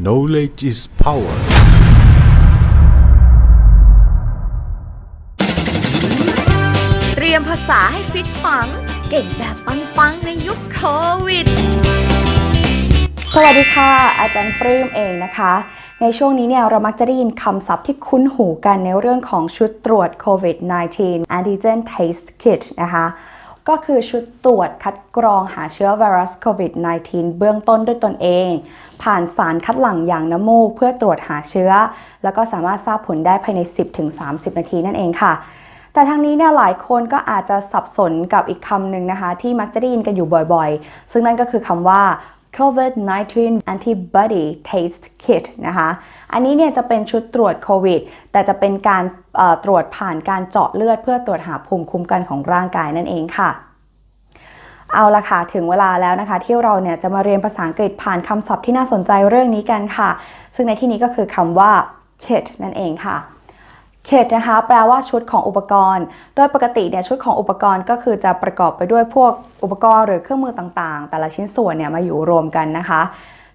Knowledge is power. เตรียมภาษาให้ฟิตปัง เก่งแบบปังๆในยุคโควิด สวัสดีค่ะ อาจารย์ปลื้มเองนะคะ ในช่วงนี้เนี่ยเรามักจะได้ยินคำศัพท์ที่คุ้นหูกันในเรื่องของชุดตรวจโควิด -19 antigen test kit นะคะ ก็คือชุดตรวจคัดกรองหาเชื้อไวรัสโควิด -19 เบื้องต้นด้วยตนเอง ผ่านสารคัดหลั่งอย่างน้ำมูกเพื่อตรวจหาเชื้อ แล้วก็สามารถทราบผลได้ภายใน 10-30 นาทีนั่นเองค่ะ แต่ทางนี้เนี่ยหลายคนก็อาจจะสับสนกับอีกคำหนึ่งนะคะ ที่มักจะได้ยินกันอยู่บ่อยๆ ซึ่งนั่นก็คือคำว่า COVID-19 antibody test kit นะคะ อันนี้เนี่ยจะเป็นชุดตรวจโควิด แต่จะเป็นการตรวจผ่านการเจาะเลือดเพื่อตรวจหาภูมิคุ้มกันของร่างกายนั่นเองค่ะ เอาละค่ะ ถึงเวลาแล้วนะคะ ที่เราเนี่ยจะมาเรียนภาษาอังกฤษผ่านคำศัพท์ที่น่าสนใจเรื่องนี้กันค่ะ ซึ่งในที่นี้ก็คือคำว่า kit นั่นเองค่ะ kit นะคะ แปลว่าชุดของอุปกรณ์ โดยปกติเนี่ยชุดของอุปกรณ์ก็คือจะประกอบไปด้วยพวกอุปกรณ์หรือเครื่องมือต่างๆ แต่ละชิ้นส่วนเนี่ยมาอยู่รวมกันนะคะ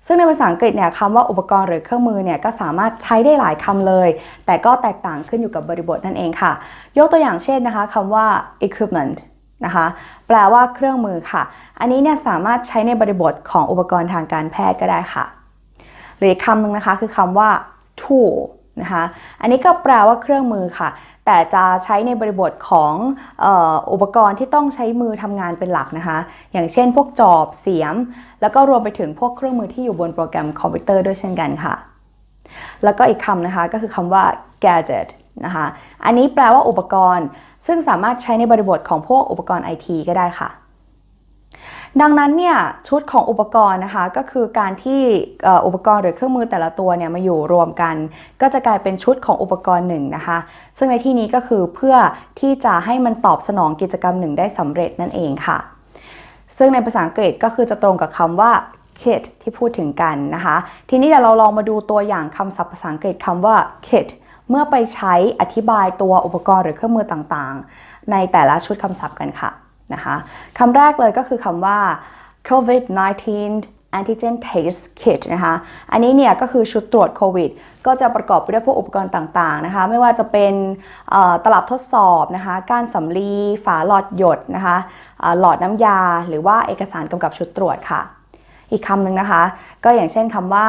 ซึ่งในภาษาอังกฤษเนี่ยคำว่าอุปกรณ์หรือเครื่องมือเนี่ยก็สามารถใช้ได้หลายคำเลย แต่ก็แตกต่างขึ้นอยู่กับบริบทนั่นเองค่ะ ยกตัวอย่างเช่นนะคะคำว่า equipment นะคะแปลว่าเครื่องมือค่ะ อันนี้เนี่ยสามารถใช้ในบริบทของอุปกรณ์ทางการแพทย์ก็ได้ค่ะ หรือคำหนึ่งนะคะคือคำว่า tool นะคะอันนี้ก็แปลว่าเครื่องมือค่ะ แต่จะใช้ในบริบทของอออุปกรณ์ที่ต้องใช้มือทำงานเป็นหลักนะคะ อย่างเช่น พวกจอบเสียม แล้วก็รวมไปถึงพวกเครื่องมือที่อยู่บนโปรแกรมคอมพิวเตอร์ด้วยเช่นกันค่ะ แล้วก็อีกคำนะคะก็คือคำว่า gadget นะคะ อันนี้แปลว่าอุปกรณ์ ซึ่งสามารถใช้ในบริบทของพวกอุปกรณ์ไอทีก็ได้ค่ะ ดังนั้นเนี่ยชุดของอุปกรณ์นะคะก็คือการที่อุปกรณ์หรือเครื่องมือแต่ละตัวเนี่ยมาอยู่รวมกัน ก็จะกลายเป็นชุดของอุปกรณ์หนึ่งนะคะ ซึ่งในที่นี้ก็คือเพื่อที่จะให้มันตอบสนองกิจกรรมหนึ่งได้สำเร็จนั่นเองค่ะ ซึ่งในภาษาอังกฤษก็คือจะตรงกับคำว่า kit ที่พูดถึงกันนะคะ ทีนี้เดี๋ยวเราลองมาดูตัวอย่างคำศัพท์ภาษาอังกฤษคำว่า kit เมื่อไปใช้อธิบายตัวอุปกรณ์หรือเครื่องมือต่างๆ ในแต่ละชุดคำศัพท์กันค่ะนะคะคำแรกเลยก็คือคำว่า COVID-19 antigen test kit นะคะ อันนี้เนี่ยก็คือชุดตรวจโควิด ก็จะประกอบไปด้วยพวกอุปกรณ์ต่างๆนะคะ ไม่ว่าจะเป็นตลับทดสอบนะคะ ก้านสำลี ฝาหลอดหยดนะคะหลอดน้ำยา หรือว่าเอกสารกำกับชุดตรวจค่ะ อีกคำหนึ่งนะคะ ก็อย่างเช่นคำว่า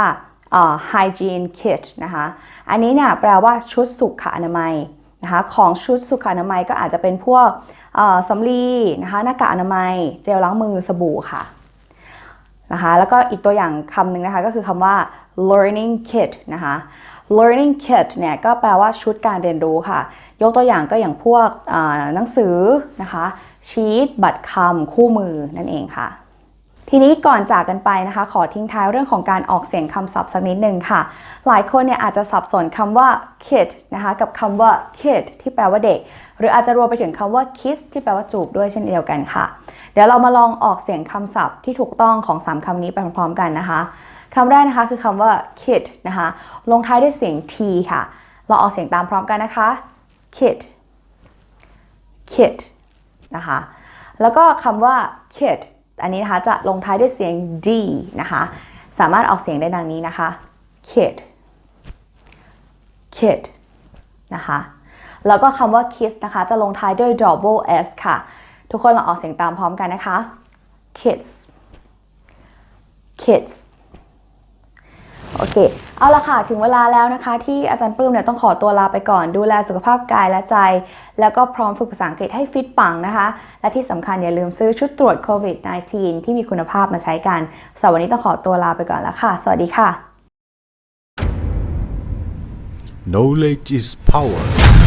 hygiene kit นะคะ อันนี้เนี่ยแปลว่าชุดสุขอนามัยนะคะของชุดสุขอนามัยก็อาจจะเป็นพวกสำลีนะคะหน้ากากอนามัย เจลล้างมือสบู่ค่ะนะคะแล้วก็อีกตัวอย่างคำหนึ่งนะคะก็คือคำว่า learning kit นะคะ learning kit เนี่ยก็แปลว่าชุดการเรียนรู้ค่ะ ยกตัวอย่างก็อย่างพวกหนังสือนะคะชีตบัตรคำคู่มือนั่นเองค่ะ ทีนี้ก่อนจากกันไปนะคะ ขอทิ้งท้ายเรื่องของการออกเสียงคำศัพท์สักนิดหนึ่งค่ะ หลายคนเนี่ยอาจจะสับสนคำว่า kid นะคะกับคำว่า kid ที่แปลว่าเด็ก หรืออาจจะรวมไปถึงคำว่า kiss ที่แปลว่าจูบด้วยเช่นเดียวกันค่ะ เดี๋ยวเรามาลองออกเสียงคำศัพท์ที่ถูกต้องของ 3คำนี้ไปพร้อมๆกันนะคะคำแรกนะคะคือคำว่า kid นะคะลงท้ายด้วยเสียง t ค่ะ เราออกเสียงตามพร้อมกันนะคะ kid kid นะคะแล้วก็คำว่า kid อันนี้นะคะจะลงท้ายด้วยเสียง d นะคะ สามารถออกเสียงได้ดังนี้นะคะ kid kid นะคะ แล้วก็คำว่า kiss นะคะ จะลงท้ายด้วย double s ค่ะ ทุกคนลองออกเสียงตามพร้อมกันนะคะ kids kids โอเค เอาละค่ะ ถึงเวลาแล้วนะคะ ที่อาจารย์ปลื้มเนี่ยต้องขอตัวลาไปก่อน ดูแลสุขภาพกายและใจ แล้วก็พร้อมฝึกภาษาอังกฤษให้ฟิตปังนะคะ และที่สำคัญอย่าลืมซื้อชุดตรวจโควิด -19 ที่มีคุณภาพมาใช้กันสำหรับวันนี้ต้องขอตัวลาไปก่อนแล้วค่ะ สวัสดีค่ะ Knowledge is power.